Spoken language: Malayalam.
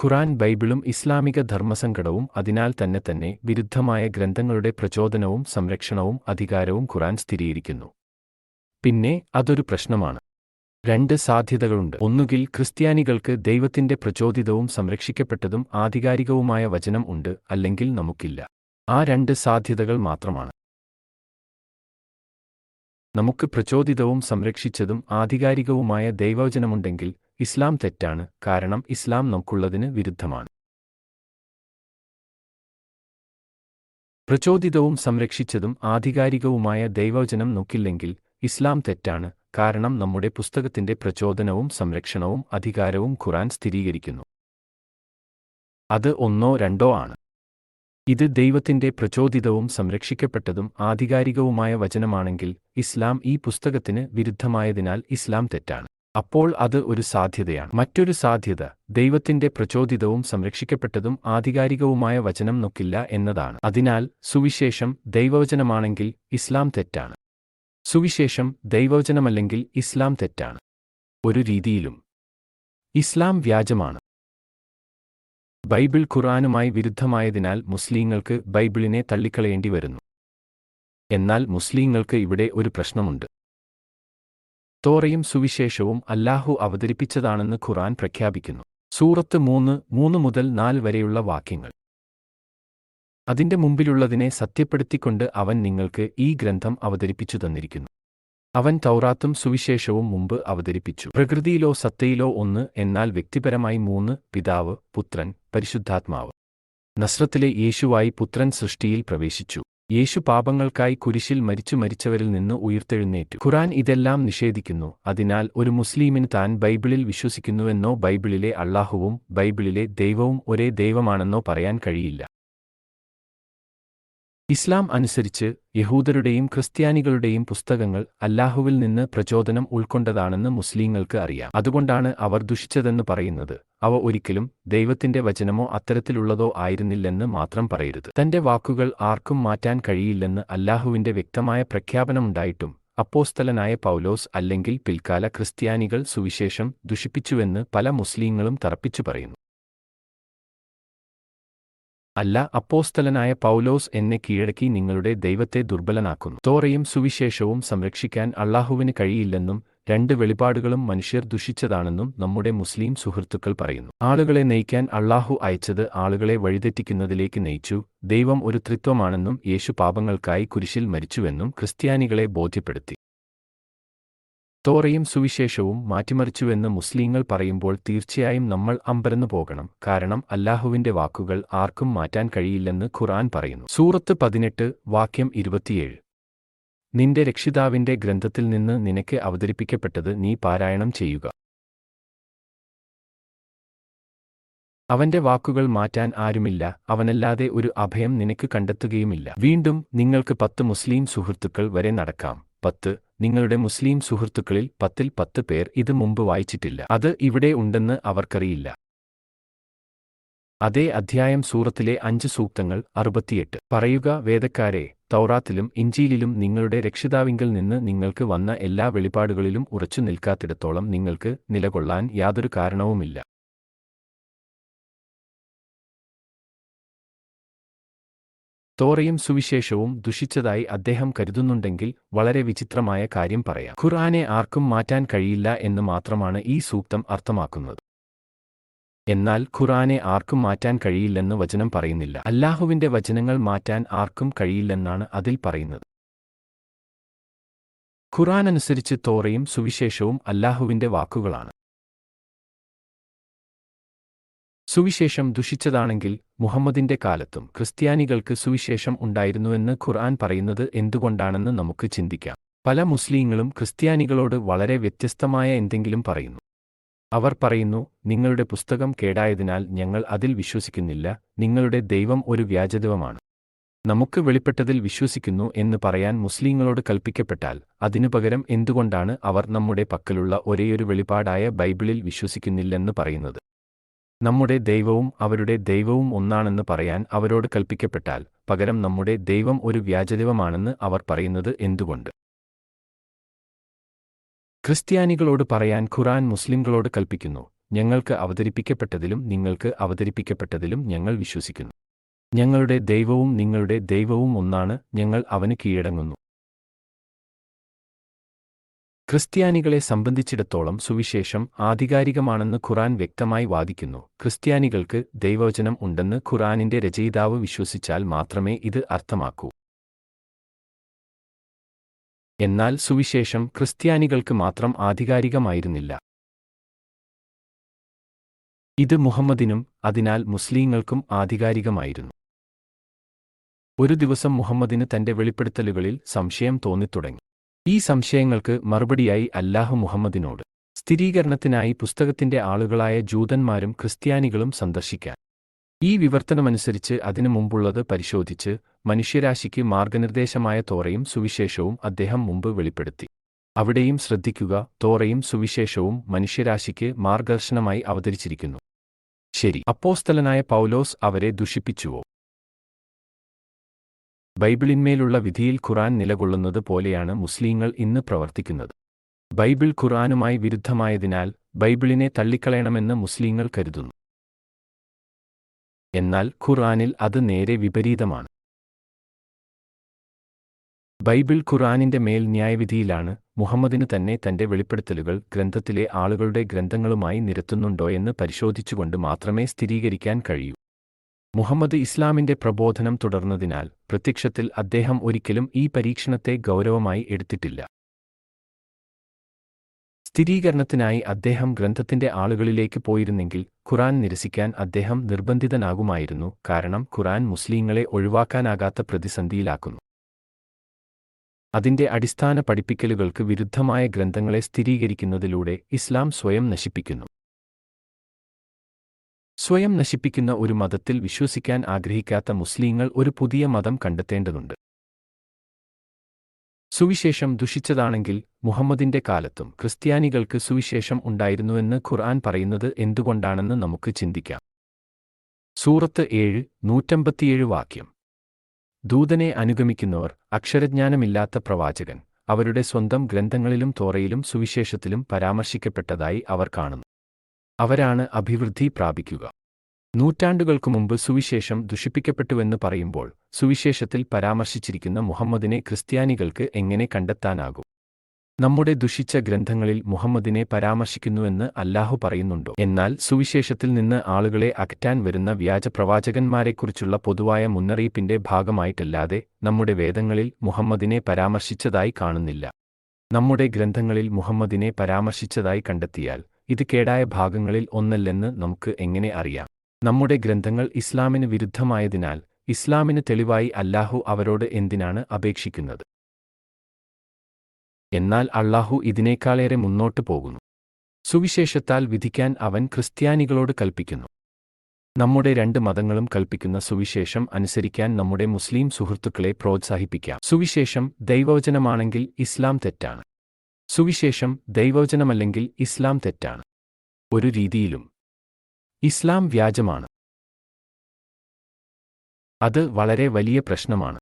ഖുറാൻ ബൈബിളും ഇസ്ലാമിക ധർമ്മസങ്കടവും അതിനാൽ തന്നെ തന്നെ വിരുദ്ധമായ ഗ്രന്ഥങ്ങളുടെ പ്രചോദനവും സംരക്ഷണവും അധികാരവും ഖുറാൻ സ്ഥിരീകരിക്കുന്നു. പിന്നെ അതൊരു പ്രശ്നമാണ്. രണ്ട് സാധ്യതകളുണ്ട്. ഒന്നുകിൽ ക്രിസ്ത്യാനികൾക്ക് ദൈവത്തിന്റെ പ്രചോദിതവും സംരക്ഷിക്കപ്പെട്ടതും ആധികാരികവുമായ വചനം ഉണ്ട് അല്ലെങ്കിൽ നമുക്കില്ല. ആ രണ്ട് സാധ്യതകൾ മാത്രമാണ്. നമുക്ക് പ്രചോദിതവും സംരക്ഷിച്ചതും ആധികാരികവുമായ ദൈവവചനമുണ്ടെങ്കിൽ ഇസ്ലാം തെറ്റാണ് കാരണം ഇസ്ലാം നമുക്കുള്ളതിന് വിരുദ്ധമാണ്. പ്രചോദിതവും സംരക്ഷിച്ചതും ആധികാരികവുമായ ദൈവവചനം നോക്കില്ലെങ്കിൽ ഇസ്ലാം തെറ്റാണ് കാരണം നമ്മുടെ പുസ്തകത്തിന്റെ പ്രചോദനവും സംരക്ഷണവും അധികാരവും ഖുറാൻ സ്ഥിരീകരിക്കുന്നു. അത് ഒന്നോ രണ്ടോ ആണ്. ഇത് ദൈവത്തിന്റെ പ്രചോദിതവും സംരക്ഷിക്കപ്പെട്ടതും ആധികാരികവുമായ വചനമാണെങ്കിൽ ഇസ്ലാം ഈ പുസ്തകത്തിന് വിരുദ്ധമായതിനാൽ ഇസ്ലാം തെറ്റാണ്. അപ്പോൾ അത് ഒരു സാധ്യതയാണ്. മറ്റൊരു സാധ്യത ദൈവത്തിന്റെ പ്രചോദിതവും സംരക്ഷിക്കപ്പെട്ടതും ആധികാരികവുമായ വചനം നോക്കില്ല എന്നതാണ്. അതിനാൽ സുവിശേഷം ദൈവവചനമാണെങ്കിൽ ഇസ്ലാം തെറ്റാണ്. സുവിശേഷം ദൈവവചനമല്ലെങ്കിൽ ഇസ്ലാം തെറ്റാണ്. ഒരു രീതിയിലും ഇസ്ലാം വ്യാജമാണ്. ബൈബിൾ ഖുറാനുമായി വിരുദ്ധമായതിനാൽ മുസ്ലീങ്ങൾക്ക് ബൈബിളിനെ തള്ളിക്കളയേണ്ടി വരുന്നു എന്നാൽ മുസ്ലീങ്ങൾക്ക് ഇവിടെ ഒരു പ്രശ്നമുണ്ട്. തോറയും സുവിശേഷവും അല്ലാഹു അവതരിപ്പിച്ചതാണെന്ന് ഖുറാൻ പ്രഖ്യാപിക്കുന്നു. സൂറത്ത് മൂന്ന് മൂന്ന് മുതൽ നാല് വരെയുള്ള വാക്യങ്ങൾ. അതിന്റെ മുമ്പിലുള്ളതിനെ സത്യപ്പെടുത്തിക്കൊണ്ട് അവൻ നിങ്ങൾക്ക് ഈ ഗ്രന്ഥം അവതരിപ്പിച്ചു തന്നിരിക്കുന്നു. അവൻ തൗറാത്തും സുവിശേഷവും മുമ്പ് അവതരിപ്പിച്ചു. പ്രകൃതിയിലോ സത്തയിലോ ഒന്ന് എന്നാൽ വ്യക്തിപരമായി മൂന്ന് പിതാവ് പുത്രൻ പരിശുദ്ധാത്മാവ്. നസ്രത്തിലെ യേശുവായി പുത്രൻ സൃഷ്ടിയിൽ പ്രവേശിച്ചു. യേശു പാപങ്ങൾക്കായി കുരിശിൽ മരിച്ചു മരിച്ചവരിൽ നിന്ന് ഉയർത്തെഴുന്നേറ്റു. ഖുറാൻ ഇതെല്ലാം നിഷേധിക്കുന്നു. അതിനാൽ ഒരു മുസ്ലിമിന് താൻ ബൈബിളിൽ വിശ്വസിക്കുന്നുവെന്നോ ബൈബിളിലെ അള്ളാഹുവും ബൈബിളിലെ ദൈവവും ഒരേ ദൈവമാണെന്നോ പറയാൻ കഴിയില്ല. ഇസ്ലാം അനുസരിച്ച് യഹൂദരുടെയും ക്രിസ്ത്യാനികളുടെയും പുസ്തകങ്ങൾ അല്ലാഹുവിൽ നിന്ന് പ്രചോദനം ഉൾക്കൊണ്ടതാണെന്ന് മുസ്ലിങ്ങൾക്ക് അറിയാം. അതുകൊണ്ടാണ് അവർ ദുഷിച്ചതെന്ന് പറയുന്നത്. അവ ഒരിക്കലും ദൈവത്തിന്റെ വചനമോ അത്തരത്തിലുള്ളതോ ആയിരുന്നില്ലെന്ന് മാത്രം പറയരുത്. തന്റെ വാക്കുകൾ ആർക്കും മാറ്റാൻ കഴിയില്ലെന്ന് അല്ലാഹുവിന്റെ വ്യക്തമായ പ്രഖ്യാപനമുണ്ടായിട്ടും അപ്പോസ്തലനായ പൗലോസ് അല്ലെങ്കിൽ പിൽക്കാല ക്രിസ്ത്യാനികൾ സുവിശേഷം ദുഷിപ്പിച്ചുവെന്ന് പല മുസ്ലിങ്ങളും തറപ്പിച്ചു പറയുന്നു. അല്ല അപ്പോസ്തലനായ പൗലോസ് എന്നെ കീഴടക്കി നിങ്ങളുടെ ദൈവത്തെ ദുർബലനാക്കുന്നു. തോറയും സുവിശേഷവും സംരക്ഷിക്കാൻ അള്ളാഹുവിന് കഴിയില്ലെന്നും രണ്ട് വെളിപാടുകളും മനുഷ്യർ ദുഷിച്ചതാണെന്നും നമ്മുടെ മുസ്ലിം സുഹൃത്തുക്കൾ പറയുന്നു. ആളുകളെ നയിക്കാൻ അള്ളാഹു അയച്ചത് ആളുകളെ വഴിതെറ്റിക്കുന്നതിലേക്ക് നയിച്ചു ദൈവം ഒരു ത്രിത്വമാണെന്നും യേശു പാപങ്ങൾക്കായി കുരിശിൽ മരിച്ചുവെന്നും ക്രിസ്ത്യാനികളെ ബോധ്യപ്പെടുത്തി. തോറയും സുവിശേഷവും മാറ്റിമറിച്ചുവെന്ന് മുസ്ലിങ്ങൾ പറയുമ്പോൾ തീർച്ചയായും നമ്മൾ അമ്പരന്നു പോകണം. കാരണം അല്ലാഹുവിന്റെ വാക്കുകൾ ആർക്കും മാറ്റാൻ കഴിയില്ലെന്ന് ഖുറാൻ പറയുന്നു. സൂറത്ത് പതിനെട്ട് വാക്യം ഇരുപത്തിയേഴ്. നിന്റെ രക്ഷിതാവിന്റെ ഗ്രന്ഥത്തിൽ നിന്ന് നിനക്ക് അവതരിപ്പിക്കപ്പെട്ടത് നീ പാരായണം ചെയ്യുക. അവന്റെ വാക്കുകൾ മാറ്റാൻ ആരുമില്ല. അവനല്ലാതെ ഒരു അഭയം നിനക്ക് കണ്ടെത്തുകയുമില്ല. വീണ്ടും നിങ്ങൾക്ക് പത്ത് മുസ്ലിം സുഹൃത്തുക്കൾ വരെ നടക്കാം. പത്ത് നിങ്ങളുടെ മുസ്ലിം സുഹൃത്തുക്കളിൽ പത്തിൽ പത്ത് പേർ ഇത് മുമ്പ് വായിച്ചിട്ടില്ല. അത് ഇവിടെ ഉണ്ടെന്ന് അവർക്കറിയില്ല. അതേ അധ്യായം സൂറത്തിലെ അഞ്ച് സൂക്തങ്ങൾ അറുപത്തിയെട്ട്. പറയുക വേദക്കാരെ തൗറാത്തിലും ഇഞ്ചിയിലും നിങ്ങളുടെ രക്ഷിതാവിങ്കിൽ നിന്ന് നിങ്ങൾക്ക് വന്ന എല്ലാ വെളിപാടുകളിലും ഉറച്ചു നിൽക്കാത്തിടത്തോളം നിങ്ങൾക്ക് നിലകൊള്ളാൻ യാതൊരു കാരണവുമില്ല. തോറയും സുവിശേഷവും ദുഷിച്ചതായി അദ്ദേഹം കരുതുന്നുണ്ടെങ്കിൽ വളരെ വിചിത്രമായ കാര്യം പറയാം. ഖുർആനെ ആർക്കും മാറ്റാൻ കഴിയില്ല എന്ന് മാത്രമാണ് ഈ സൂക്തം അർത്ഥമാക്കുന്നത്. എന്നാൽ ഖുറാനെ ആർക്കും മാറ്റാൻ കഴിയില്ലെന്ന് വചനം പറയുന്നില്ല. അല്ലാഹുവിന്റെ വചനങ്ങൾ മാറ്റാൻ ആർക്കും കഴിയില്ലെന്നാണ് അതിൽ പറയുന്നത്. ഖുർആൻ അനുസരിച്ച് തോറയും സുവിശേഷവും അല്ലാഹുവിന്റെ വാക്കുകളാണ്. സുവിശേഷം ദുഷിച്ചതാണെങ്കിൽ മുഹമ്മദിന്റെ കാലത്തും ക്രിസ്ത്യാനികൾക്ക് സുവിശേഷം ഉണ്ടായിരുന്നുവെന്ന് ഖുർആൻ പറയുന്നത് എന്തുകൊണ്ടാണെന്ന് നമുക്ക് ചിന്തിക്കാം. പല മുസ്ലീങ്ങളും ക്രിസ്ത്യാനികളോട് വളരെ വ്യത്യസ്തമായ എന്തെങ്കിലും പറയുന്നു. അവർ പറയുന്നു നിങ്ങളുടെ പുസ്തകം കേടായതിനാൽ ഞങ്ങൾ അതിൽ വിശ്വസിക്കുന്നില്ല നിങ്ങളുടെ ദൈവം ഒരു വ്യാജദൈവമാണ്. നമുക്ക് വെളിപ്പെട്ടതിൽ വിശ്വസിക്കുന്നു എന്ന് പറയാൻ മുസ്ലീങ്ങളോട് കൽപ്പിക്കപ്പെട്ടാൽ അതിനു പകരം എന്തുകൊണ്ടാണ് അവർ നമ്മുടെ പക്കലുള്ള ഒരേയൊരു വെളിപാടായ ബൈബിളിൽ വിശ്വസിക്കുന്നില്ലെന്ന് പറയുന്നത്? നമ്മുടെ ദൈവവും അവരുടെ ദൈവവും ഒന്നാണെന്ന് പറയാൻ അവരോട് കൽപ്പിക്കപ്പെട്ടാൽ പകരം നമ്മുടെ ദൈവം ഒരു വ്യാജദൈവമാണെന്ന് അവർ പറയുന്നത് എന്തുകൊണ്ട്? ക്രിസ്ത്യാനികളോട് പറയാൻ ഖുറാൻ മുസ്ലിംകളോട് കൽപ്പിക്കുന്നു. ഞങ്ങൾക്ക് അവതരിപ്പിക്കപ്പെട്ടതിലും നിങ്ങൾക്ക് അവതരിപ്പിക്കപ്പെട്ടതിലും ഞങ്ങൾ വിശ്വസിക്കുന്നു. ഞങ്ങളുടെ ദൈവവും നിങ്ങളുടെ ദൈവവും ഒന്നാണ് ഞങ്ങൾ അവന് കീഴടങ്ങുന്നു. ക്രിസ്ത്യാനികളെ സംബന്ധിച്ചിടത്തോളം സുവിശേഷം ആധികാരികമാണെന്ന് ഖുറാൻ വ്യക്തമായി വാദിക്കുന്നു. ക്രിസ്ത്യാനികൾക്ക് ദൈവവചനം ഉണ്ടെന്ന് ഖുറാനിന്റെ രചയിതാവ് വിശ്വസിച്ചാൽ മാത്രമേ ഇത് അർത്ഥമാക്കൂ. എന്നാൽ സുവിശേഷം ക്രിസ്ത്യാനികൾക്ക് മാത്രം ആധികാരികമായിരുന്നില്ല. ഇത് മുഹമ്മദിനും അതിനാൽ മുസ്ലിങ്ങൾക്കും ആധികാരികമായിരുന്നു. ഒരു ദിവസം മുഹമ്മദിന് തന്റെ വെളിപ്പെടുത്തലുകളിൽ സംശയം തോന്നിത്തുടങ്ങി. ഈ സംശയങ്ങൾക്ക് മറുപടിയായി അല്ലാഹു മുഹമ്മദിനോട്. സ്ഥിരീകരണത്തിനായി പുസ്തകത്തിന്റെ ആളുകളായ ജൂതന്മാരും ക്രിസ്ത്യാനികളും സന്ദർശിക്കാൻ. ഈ വിവർത്തനമനുസരിച്ച് അതിനു മുമ്പുള്ളത് പരിശോധിച്ച് മനുഷ്യരാശിക്ക് മാർഗനിർദ്ദേശമായ തോറയും സുവിശേഷവും അദ്ദേഹം മുമ്പ് വെളിപ്പെടുത്തി. അവിടെയും ശ്രദ്ധിക്കുക തോറയും സുവിശേഷവും മനുഷ്യരാശിക്ക് മാർഗദർശനമായി അവതരിച്ചിരിക്കുന്നു. ശരി അപ്പോസ്തലനായ പൗലോസ് അവരെ ദുഷിപ്പിച്ചുവോ? ബൈബിളിന്മേലുള്ള വിധിയിൽ ഖുറാൻ നിലകൊള്ളുന്നത് പോലെയാണ് മുസ്ലീങ്ങൾ ഇന്ന് പ്രവർത്തിക്കുന്നത്. ബൈബിൾ ഖുറാനുമായി വിരുദ്ധമായതിനാൽ ബൈബിളിനെ തള്ളിക്കളയണമെന്ന് മുസ്ലീങ്ങൾ കരുതുന്നു. എന്നാൽ ഖുറാനിൽ അത് നേരെ വിപരീതമാണ്. ബൈബിൾ ഖുറാനിന്റെ മേൽ ന്യായവിധിയിലാണ് മുഹമ്മദിന് തന്നെ തന്റെ വെളിപ്പെടുത്തലുകൾ ഗ്രന്ഥത്തിലെ ആളുകളുടെ ഗ്രന്ഥങ്ങളുമായി നിരത്തുന്നുണ്ടോയെന്ന് പരിശോധിച്ചുകൊണ്ട് മാത്രമേ സ്ഥിരീകരിക്കാൻ കഴിയൂ. മുഹമ്മദ് ഇസ്ലാമിന്റെ പ്രബോധനം തുടർന്നതിനാൽ പ്രത്യക്ഷത്തിൽ അദ്ദേഹം ഒരിക്കലും ഈ പരീക്ഷണത്തെ ഗൗരവമായി എടുത്തിട്ടില്ല. സ്ഥിരീകരണത്തിനായി അദ്ദേഹം ഗ്രന്ഥത്തിന്റെ ആളുകളിലേക്ക് പോയിരുന്നെങ്കിൽ ഖുറാൻ നിരസിക്കാൻ അദ്ദേഹം നിർബന്ധിതനാകുമായിരുന്നു കാരണം ഖുറാൻ മുസ്ലിങ്ങളെ ഒഴിവാക്കാനാകാത്ത പ്രതിസന്ധിയിലാക്കുന്നു. അതിന്റെ അടിസ്ഥാന പഠിപ്പിക്കലുകൾക്ക് വിരുദ്ധമായ ഗ്രന്ഥങ്ങളെ സ്ഥിരീകരിക്കുന്നതിലൂടെ ഇസ്ലാം സ്വയം നശിപ്പിക്കുന്നു. സ്വയം നശിപ്പിക്കുന്ന ഒരു മതത്തിൽ വിശ്വസിക്കാൻ ആഗ്രഹിക്കാത്ത മുസ്ലിങ്ങൾ ഒരു പുതിയ മതം കണ്ടെത്തേണ്ടതുണ്ട്. സുവിശേഷം ദുഷിച്ചതാണെങ്കിൽ മുഹമ്മദിന്റെ കാലത്തും ക്രിസ്ത്യാനികൾക്ക് സുവിശേഷം ഉണ്ടായിരുന്നുവെന്ന് ഖുർആൻ പറയുന്നത് എന്തുകൊണ്ടാണെന്ന് നമുക്ക് ചിന്തിക്കാം. സൂറത്ത് ഏഴ് നൂറ്റമ്പത്തിയേഴ് വാക്യം. ദൂതനെ അനുഗമിക്കുന്നവർ അക്ഷരജ്ഞാനമില്ലാത്ത പ്രവാചകൻ അവരുടെ സ്വന്തം ഗ്രന്ഥങ്ങളിലും തോറയിലും സുവിശേഷത്തിലും പരാമർശിക്കപ്പെട്ടതായി അവർ കാണുന്നു. അവരാണ് അഭിവൃദ്ധി പ്രാപിക്കുക. നൂറ്റാണ്ടുകൾക്കു മുമ്പ് സുവിശേഷം ദുഷിപ്പിക്കപ്പെട്ടുവെന്ന് പറയുമ്പോൾ സുവിശേഷത്തിൽ പരാമർശിച്ചിരിക്കുന്ന മുഹമ്മദിനെ ക്രിസ്ത്യാനികൾക്ക് എങ്ങനെ കണ്ടെത്താനാകും? നമ്മുടെ ദുഷിച്ച ഗ്രന്ഥങ്ങളിൽ മുഹമ്മദിനെ പരാമർശിക്കുന്നുവെന്ന് അല്ലാഹു പറയുന്നുണ്ടോ? എന്നാൽ സുവിശേഷത്തിൽ നിന്ന് ആളുകളെ അകറ്റാൻ വരുന്ന വ്യാജ പ്രവാചകന്മാരെക്കുറിച്ചുള്ള പൊതുവായ മുന്നറിയിപ്പിന്റെ ഭാഗമായിട്ടല്ലാതെ നമ്മുടെ വേദങ്ങളിൽ മുഹമ്മദിനെ പരാമർശിച്ചതായി കാണുന്നില്ല. നമ്മുടെ ഗ്രന്ഥങ്ങളിൽ മുഹമ്മദിനെ പരാമർശിച്ചതായി കണ്ടെത്തിയാൽ ഇത് കേടായ ഭാഗങ്ങളിൽ ഒന്നല്ലെന്ന് നമുക്ക് എങ്ങനെ അറിയാം? നമ്മുടെ ഗ്രന്ഥങ്ങൾ ഇസ്ലാമിന് വിരുദ്ധമായതിനാൽ ഇസ്ലാമിന് തെളിവായി അല്ലാഹു അവരോട് എന്തിനാണ് അപേക്ഷിക്കുന്നത്? എന്നാൽ അള്ളാഹു ഇതിനേക്കാളേറെ മുന്നോട്ടു പോകുന്നു. സുവിശേഷത്താൽ വിധിക്കാൻ അവൻ ക്രിസ്ത്യാനികളോട് കൽപ്പിക്കുന്നു. നമ്മുടെ രണ്ട് മതങ്ങളും കൽപ്പിക്കുന്ന സുവിശേഷം അനുസരിക്കാൻ നമ്മുടെ മുസ്ലിം സുഹൃത്തുക്കളെ പ്രോത്സാഹിപ്പിക്കാം. സുവിശേഷം ദൈവവചനമാണെങ്കിൽ ഇസ്ലാം തെറ്റാണ്. സുവിശേഷം ദൈവവചനമല്ലെങ്കിൽ ഇസ്ലാം തെറ്റാണ്. ഒരു രീതിയിലും ഇസ്ലാം വ്യാജമാണ്. അത് വളരെ വലിയ പ്രശ്നമാണ്.